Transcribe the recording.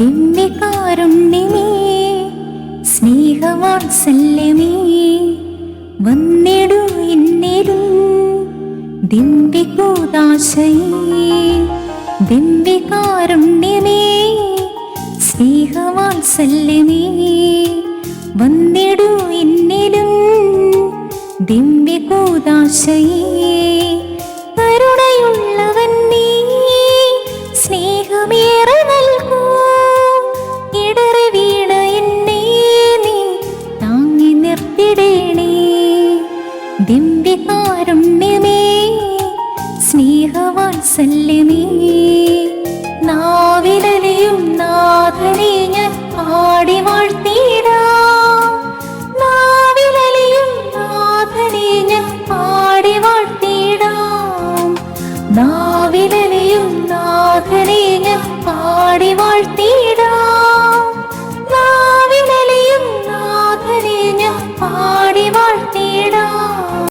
നിന്റെ കാരുണ്യമേ സ്നേഹവാത്സല്യമേ വന്നിടു എന്നിലും ദിന്റെ കൂതാശയേ ദിന്റെ കാരുണ്യമേ സ്നേഹവാത്സല്യമേ വന്നിടു എന്നിലും ദിന്റെ കൂതാശയേ കരുണയുള്ളവൻ നീ സ്നേഹമേറെ നൽകൂ. സ്നേഹവാത്സല്യമേ നാവിലലിയും നാഥനെ ഞാൻ പാടി വാഴ്ത്തിടാം നാവിലലിയും നാഥനെ ഞാൻ പാടി വാഴ്ത്തിടാം നാവിലലിയും നാഥനെ ഞാൻ പാടി വാഴ്ത്തിടാം